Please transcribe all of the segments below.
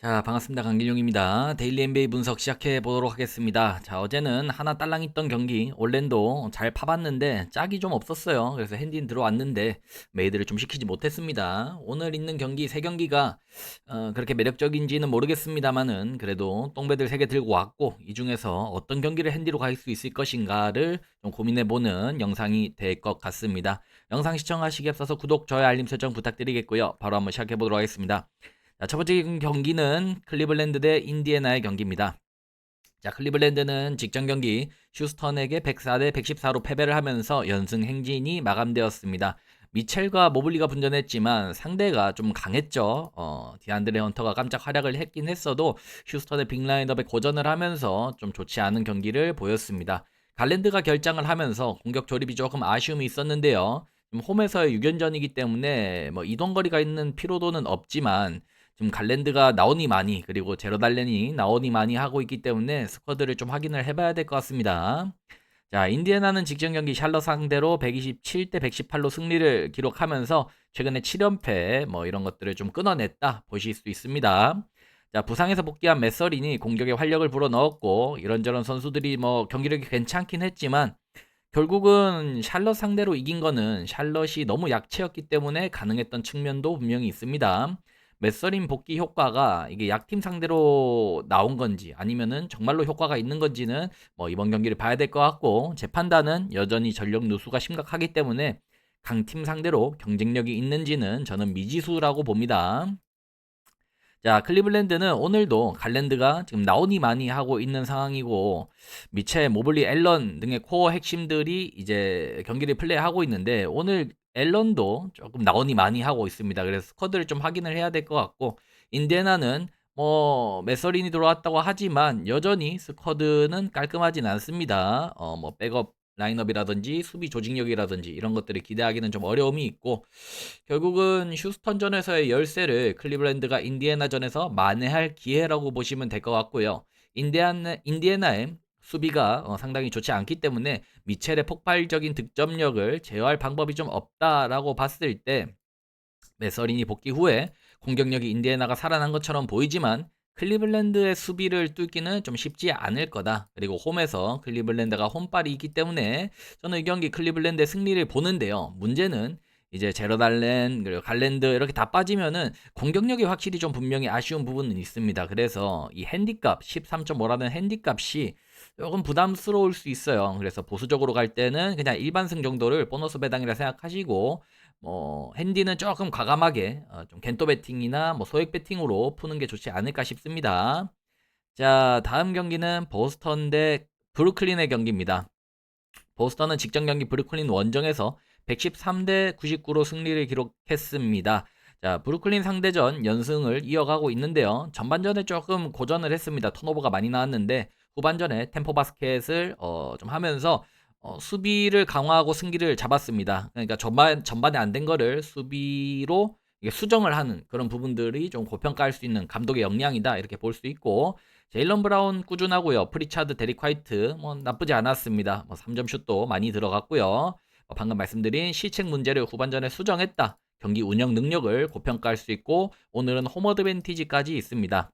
자, 반갑습니다. 강길용입니다. 데일리 NBA 분석 시작해 보도록 하겠습니다. 자, 어제는 하나 딸랑 있던 경기 올랜도 잘 파봤는데 짝이 좀 없었어요. 그래서 핸디는 들어왔는데 메이드를 좀 시키지 못했습니다. 오늘 있는 경기 세 경기가 어, 그렇게 매력적인지는 모르겠습니다만은 그래도 똥배들 세 개 들고 왔고 이 중에서 어떤 경기를 핸디로 갈 수 있을 것인가를 좀 고민해 보는 영상이 될 것 같습니다. 영상 시청하시기 앞서서 구독, 좋아요, 알림 설정 부탁드리겠고요. 바로 한번 시작해 보도록 하겠습니다. 자, 첫 번째 경기는 클리블랜드 대 인디애나의 경기입니다. 자, 클리블랜드는 직전 경기 휴스턴에게 104대 114로 패배를 하면서 연승 행진이 마감되었습니다. 미첼과 모블리가 분전했지만 상대가 좀 강했죠. 어, 디안드레 헌터가 깜짝 활약을 했긴 했어도 휴스턴의 빅라인업에 고전을 하면서 좀 좋지 않은 경기를 보였습니다. 갈랜드가 결장을 하면서 공격 조립이 조금 아쉬움이 있었는데요. 홈에서의 6연전이기 때문에 뭐 이동거리가 있는 피로도는 없지만 지금 갈랜드가 나오니 많이 그리고 제로달렌이 나오니 많이 하고 있기 때문에 스쿼드를 좀 확인을 해봐야 될 것 같습니다. 자, 인디애나는 직전 경기 샬럿 상대로 127대 118로 승리를 기록하면서 최근에 7연패 뭐 이런 것들을 좀 끊어냈다 보실 수 있습니다. 자, 부상에서 복귀한 메서린이 공격에 활력을 불어넣었고 이런저런 선수들이 뭐 경기력이 괜찮긴 했지만 결국은 샬럿 상대로 이긴 거는 샬럿이 너무 약체였기 때문에 가능했던 측면도 분명히 있습니다. 메서린 복귀 효과가 이게 약팀 상대로 나온 건지 아니면은 정말로 효과가 있는 건지는 뭐 이번 경기를 봐야 될 것 같고 제 판단은 여전히 전력 누수가 심각하기 때문에 강팀 상대로 경쟁력이 있는지는 저는 미지수라고 봅니다. 자, 클리블랜드는 오늘도 갈랜드가 지금 나오니 많이 하고 있는 상황이고 미첼, 모블리, 앨런 등의 코어 핵심들이 이제 경기를 플레이하고 있는데 오늘 앨런도 조금 나오니 많이 하고 있습니다. 그래서 스쿼드를 좀 확인을 해야 될 것 같고 인디애나는 뭐 메서린이 들어왔다고 하지만 여전히 스쿼드는 깔끔하진 않습니다. 어 뭐 백업 라인업이라든지 수비 조직력이라든지 이런 것들을 기대하기는 좀 어려움이 있고 결국은 휴스턴전에서의 열세를 클리블랜드가 인디애나전에서 만회할 기회라고 보시면 될 것 같고요. 인디애나 인디애나의 수비가 어, 상당히 좋지 않기 때문에 미첼의 폭발적인 득점력을 제어할 방법이 좀 없다라고 봤을 때 메서린이 복귀 후에 공격력이 인디애나가 살아난 것처럼 보이지만 클리블랜드의 수비를 뚫기는 좀 쉽지 않을 거다. 그리고 홈에서 클리블랜드가 홈발이 있기 때문에 저는 이 경기 클리블랜드의 승리를 보는데요. 문제는 이제 제로달렌 그리고 갈랜드 이렇게 다 빠지면은 공격력이 확실히 좀 분명히 아쉬운 부분은 있습니다. 그래서 이 핸디값 13.5라는 핸디값이 조금 부담스러울 수 있어요. 그래서 보수적으로 갈 때는 그냥 일반승 정도를 보너스 배당이라 생각하시고 뭐 핸디는 조금 과감하게 어, 좀 겐토 배팅이나 뭐 소액 배팅으로 푸는 게 좋지 않을까 싶습니다. 자, 다음 경기는 보스턴 대 브루클린의 경기입니다. 보스턴은 직전 경기 브루클린 원정에서 113대 99로 승리를 기록했습니다. 자, 브루클린 상대전 연승을 이어가고 있는데요. 전반전에 조금 고전을 했습니다. 턴오버가 많이 나왔는데 후반전에 템포 바스켓을 어, 좀 하면서 어, 수비를 강화하고 승기를 잡았습니다. 그러니까 전반 전반에 안 된 거를 수비로 수정을 하는 그런 부분들이 좀 고평가할 수 있는 감독의 역량이다 이렇게 볼 수 있고 제일런 브라운 꾸준하고요. 프리차드, 데릭 화이트 뭐 나쁘지 않았습니다. 뭐 3점 슛도 많이 들어갔고요. 어, 방금 말씀드린 실책 문제를 후반전에 수정했다. 경기 운영 능력을 고평가할 수 있고 오늘은 홈 어드밴티지까지 있습니다.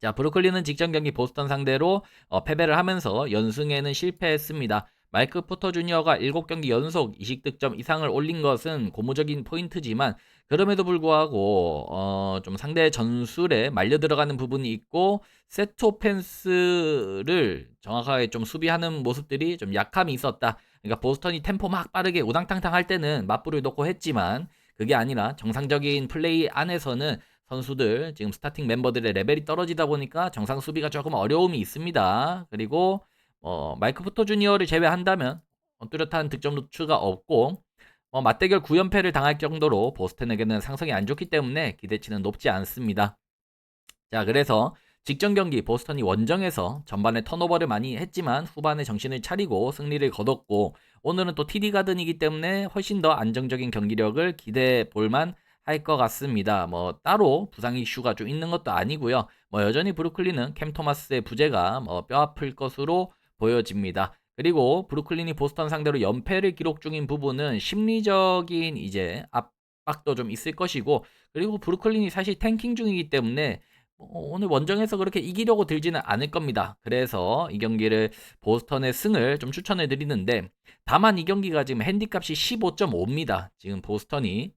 자, 브루클린은 직전 경기 보스턴 상대로 어, 패배를 하면서 연승에는 실패했습니다. 마이크 포터 주니어가 7경기 연속 20득점 이상을 올린 것은 고무적인 포인트지만 그럼에도 불구하고 어, 좀 상대 전술에 말려 들어가는 부분이 있고 세트 오펜스를 정확하게 좀 수비하는 모습들이 좀 약함이 있었다. 그러니까 보스턴이 템포 막 빠르게 우당탕탕 할 때는 맞불을 놓고 했지만 그게 아니라 정상적인 플레이 안에서는 선수들 지금 스타팅 멤버들의 레벨이 떨어지다 보니까 정상 수비가 조금 어려움이 있습니다. 그리고 어, 마이크 포터 주니어를 제외한다면 어, 뚜렷한 득점 노출가 없고 어, 맞대결 9연패를 당할 정도로 보스턴에게는 상성이 안 좋기 때문에 기대치는 높지 않습니다. 자, 그래서 직전 경기 보스턴이 원정에서 전반에 턴오버를 많이 했지만 후반에 정신을 차리고 승리를 거뒀고 오늘은 또 TD 가든이기 때문에 훨씬 더 안정적인 경기력을 기대해 볼만 할 것 같습니다. 뭐 따로 부상 이슈가 좀 있는 것도 아니고요. 뭐 여전히 브루클린은 캠 토마스의 부재가 뭐 뼈아플 것으로 보여집니다. 그리고 브루클린이 보스턴 상대로 연패를 기록 중인 부분은 심리적인 이제 압박도 좀 있을 것이고 그리고 브루클린이 사실 탱킹 중이기 때문에 뭐 오늘 원정에서 그렇게 이기려고 들지는 않을 겁니다. 그래서 이 경기를 보스턴의 승을 좀 추천해 드리는데 다만 이 경기가 지금 핸디값이 15.5입니다. 지금 보스턴이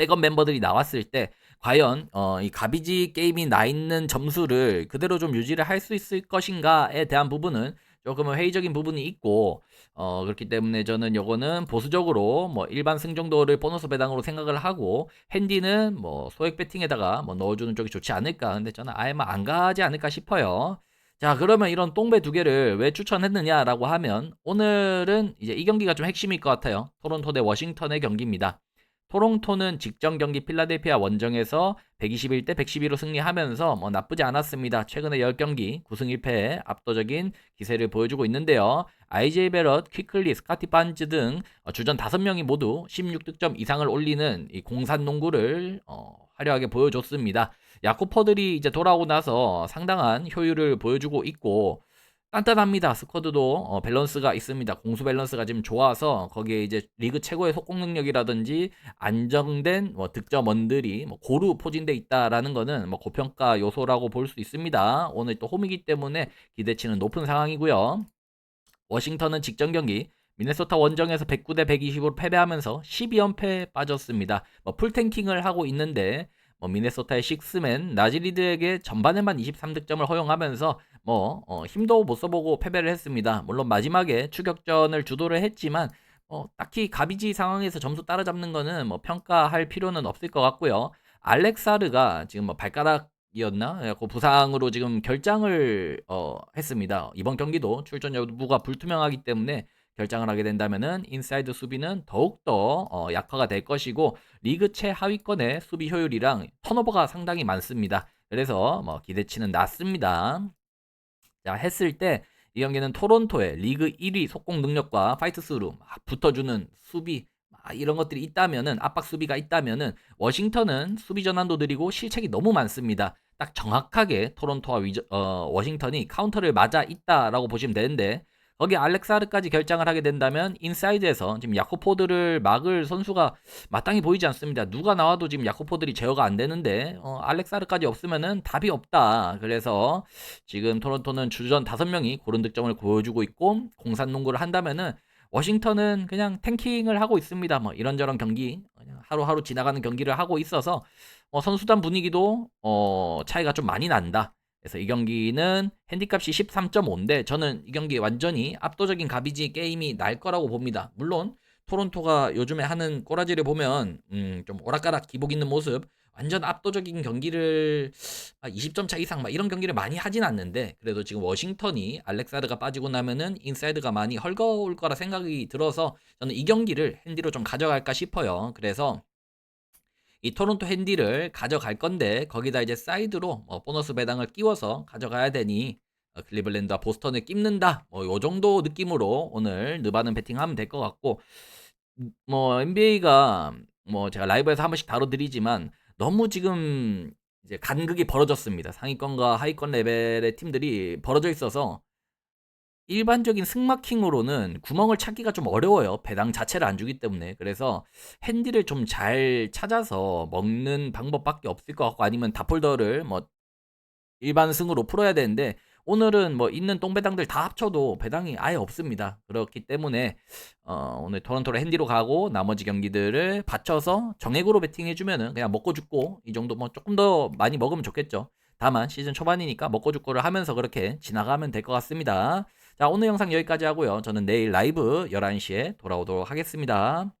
백업 멤버들이 나왔을 때 과연 어, 이 가비지 게임이 나 있는 점수를 그대로 좀 유지를 할 수 있을 것인가에 대한 부분은 조금은 회의적인 부분이 있고 어, 그렇기 때문에 저는 요거는 보수적으로 뭐 일반 승 정도를 보너스 배당으로 생각을 하고 핸디는 뭐 소액 배팅에다가 뭐 넣어주는 쪽이 좋지 않을까 근데 저는 아예 뭐안 가지 않을까 싶어요. 자 그러면 이런 똥배 두 개를 왜 추천했느냐라고 하면 오늘은 이제 이 경기가 좀 핵심일 것 같아요. 토론토 대 워싱턴의 경기입니다. 토론토는 직전 경기 필라델피아 원정에서 121대 112로 승리하면서 뭐 나쁘지 않았습니다. 최근에 10경기 9승 1패 압도적인 기세를 보여주고 있는데요. IJ 베럿, 퀴클리, 스카티 반즈 등 어, 주전 5명이 모두 16득점 이상을 올리는 이 공산 농구를 어, 화려하게 보여줬습니다. 야코퍼들이 이제 돌아오고 나서 상당한 효율을 보여주고 있고 단단합니다. 스쿼드도 어, 밸런스가 있습니다. 공수 밸런스가 지금 좋아서 거기에 이제 리그 최고의 속공 능력이라든지 안정된 뭐 득점원들이 뭐 고루 포진돼 있다라는 거는 뭐 고평가 요소라고 볼 수 있습니다. 오늘 또 홈이기 때문에 기대치는 높은 상황이고요. 워싱턴은 직전 경기 미네소타 원정에서 109대 120으로 패배하면서 12연패에 빠졌습니다. 뭐 풀탱킹을 하고 있는데 뭐 미네소타의 식스맨 나지리드에게 전반에만 23득점을 허용하면서 뭐 어, 힘도 못 써보고 패배를 했습니다. 물론 마지막에 추격전을 주도를 했지만 어, 딱히 가비지 상황에서 점수 따라잡는 거는 뭐 평가할 필요는 없을 것 같고요. 알렉사르가 지금 뭐 발가락이었나? 그 부상으로 지금 결장을 어, 했습니다. 이번 경기도 출전 여부가 불투명하기 때문에 결장을 하게 된다면은 인사이드 수비는 더욱더 어, 약화가 될 것이고 리그 최하위권의 수비 효율이랑 턴오버가 상당히 많습니다. 그래서 뭐 기대치는 낮습니다. 자, 했을 때 이 경기는 토론토의 리그 1위 속공 능력과 파이트 스루 붙어주는 수비 아, 이런 것들이 있다면은 압박 수비가 있다면은 워싱턴은 수비 전환도 느리고 실책이 너무 많습니다. 딱 정확하게 토론토와 위저, 어, 워싱턴이 카운터를 맞아 있다라고 보시면 되는데 거기 알렉사르까지 결장을 하게 된다면 인사이드에서 지금 야코포드를 막을 선수가 마땅히 보이지 않습니다. 누가 나와도 지금 야코포들이 제어가 안 되는데 어, 알렉사르까지 없으면은 답이 없다. 그래서 지금 토론토는 주전 5명이 고른 득점을 보여주고 있고 공산 농구를 한다면은 워싱턴은 그냥 탱킹을 하고 있습니다. 뭐 이런저런 경기 하루하루 지나가는 경기를 하고 있어서 어, 선수단 분위기도 어, 차이가 좀 많이 난다. 그래서 이 경기는 핸디값이 13.5인데 저는 이 경기 완전히 압도적인 가비지 게임이 날 거라고 봅니다. 물론 토론토가 요즘에 하는 꼬라지를 보면 음, 좀 오락가락 기복 있는 모습 완전 압도적인 경기를 20점 차 이상 막 이런 경기를 많이 하진 않는데 그래도 지금 워싱턴이 알렉사르가 빠지고 나면은 인사이드가 많이 헐거울 거라 생각이 들어서 저는 이 경기를 핸디로 좀 가져갈까 싶어요. 그래서 이 토론토 핸디를 가져갈 건데 거기다 이제 사이드로 뭐 보너스 배당을 끼워서 가져가야 되니 어, 클리블랜드와 보스턴을 낍는다. 뭐 요 정도 느낌으로 오늘 느바는 배팅하면 될 것 같고 음, 뭐 NBA가 뭐 제가 라이브에서 한 번씩 다뤄드리지만 너무 지금 이제 간극이 벌어졌습니다. 상위권과 하위권 레벨의 팀들이 벌어져 있어서 일반적인 승마킹으로는 구멍을 찾기가 좀 어려워요. 배당 자체를 안 주기 때문에. 그래서 핸디를 좀 잘 찾아서 먹는 방법밖에 없을 것 같고 아니면 다폴더를 뭐 일반 승으로 풀어야 되는데 오늘은 뭐 있는 똥배당들 다 합쳐도 배당이 아예 없습니다. 그렇기 때문에 어, 오늘 토론토로 핸디로 가고 나머지 경기들을 받쳐서 정액으로 베팅해주면은 그냥 먹고 죽고 이 정도 뭐 조금 더 많이 먹으면 좋겠죠. 다만 시즌 초반이니까 먹고 죽고를 하면서 그렇게 지나가면 될 것 같습니다. 자, 오늘 영상 여기까지 하고요. 저는 내일 라이브 11시에 돌아오도록 하겠습니다.